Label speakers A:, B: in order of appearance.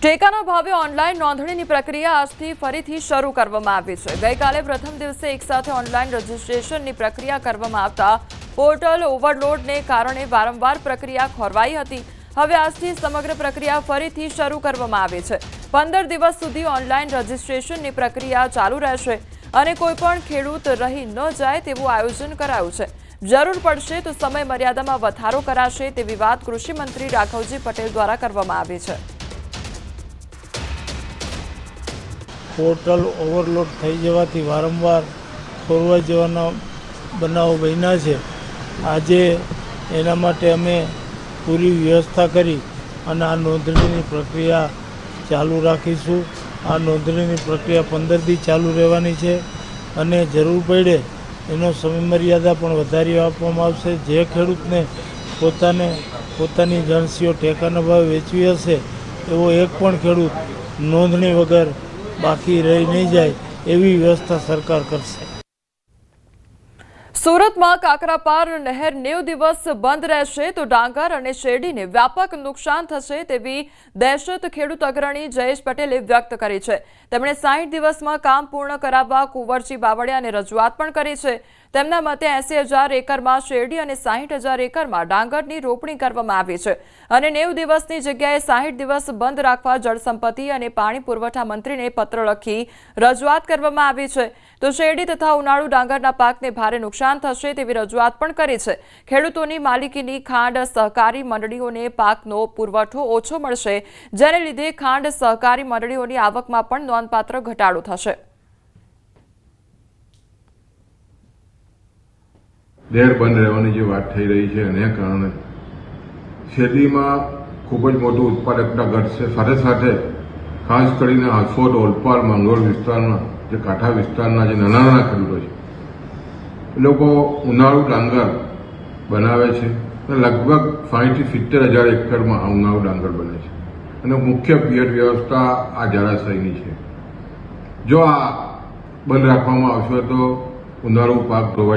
A: ટેકાના ભાવે ઓનલાઈન નોંધણીની પ્રક્રિયા આજથી ફરીથી શરૂ કરવામાં આવી છે. ગઈકાલે પ્રથમ દિવસે એકસાથે ઓનલાઈન રજીસ્ટ્રેશનની પ્રક્રિયા કરવામાં આવતા પોર્ટલ ઓવરલોડને કારણે વારંવાર પ્રક્રિયા ખોરવાઈ હતી. હવે આજથી સમગ્ર પ્રક્રિયા ફરીથી શરૂ કરવામાં આવી છે. પંદર દિવસ સુધી ઓનલાઈન રજીસ્ટ્રેશનની પ્રક્રિયા ચાલુ રહેશે અને કોઈ પણ ખેડૂત રહી ન જાય તેવું આયોજન કરાયું છે. જરૂર પડશે તો સમય મર્યાદામાં વધારો કરાશે તેવી વાત કૃષિ મંત્રી રાઘવજી પટેલ દ્વારા કરવામાં આવી છે.
B: પોર્ટલ ઓવરલોડ થઈ જવાથી વારંવાર ખોરવાઈ જવાના બનાવો બન્યા છે. આજે એના માટે અમે પૂરી વ્યવસ્થા કરી અને આ નોંધણીની પ્રક્રિયા ચાલુ રાખીશું. આ નોંધણીની પ્રક્રિયા પંદરથી ચાલુ રહેવાની છે અને જરૂર પડે એનો સમયમર્યાદા પણ વધારી આપવામાં આવશે. જે ખેડૂતને પોતાને પોતાની જણસીઓ ટેકાના ભાવે વેચવી હશે, એવો એક પણ ખેડૂત નોંધણી વગર બાકી રહી નહીં જાય એવી વ્યવસ્થા સરકાર કરશે.
A: સુરતમાં કાકરાપાર નહેર નેવ દિવસ બંધ રહેશે તો ડાંગર અને શેરડીને વ્યાપક નુકસાન થશે તેવી દહેશત ખેડૂત અગ્રણી જયેશ પટેલે વ્યક્ત કરી છે. તેમણે સાહીઠ દિવસમાં કામ પૂર્ણ કરાવવા કુંવરજી બાવળિયાને રજૂઆત પણ કરી છે. તેમના મતે એસી હજાર એકરમાં શેરડી અને સાહીઠ હજાર એકરમાં ડાંગરની રોપણી કરવામાં આવી છે અને નેવ દિવસની જગ્યાએ સાહીઠ દિવસ બંધ રાખવા જળસંપત્તિ અને પાણી પુરવઠા મંત્રીને પત્ર લખી રજૂઆત કરવામાં આવી છે. તો શેરડી તથા ઉનાળુ ડાંગરના પાકને ભારે નુકસાન થશે તેવી રજૂઆત પણ કરી છે. ખેડૂતોની માલિકીની ખાંડ સહકારી મંડળીઓને પાકનો પુરવઠો ઓછો મળશે, જેને લીધે ખાંડ સહકારી મંડળીઓની આવકમાં પણ નોંધપાત્ર ઘટાડો થશે.
C: ડેર બંધ રહેવાની જે વાત થઈ રહી છે, એને કારણે શેરડીમાં ખૂબ જ મોટું ઉત્પાદકતા ઘટશે. સાથે સાથે ખાસ કરીને હાંસોદ ઓલપાડ માંગરોળ વિસ્તારના જે કાંઠા વિસ્તારના જે નાના નાના ખેડૂતો છે એ લોકો ઉનાળુ ડાંગર બનાવે છે લગભગ સાહીઠથી સિત્તેર હજાર એકરમાં આ ઉનાળુ ડાંગર બને છે. અને મુખ્ય પિયત વ્યવસ્થા આ જળાશયની છે. જો આ બંધ રાખવામાં આવશે તો ઉનાળુ પાક ધોવાઈ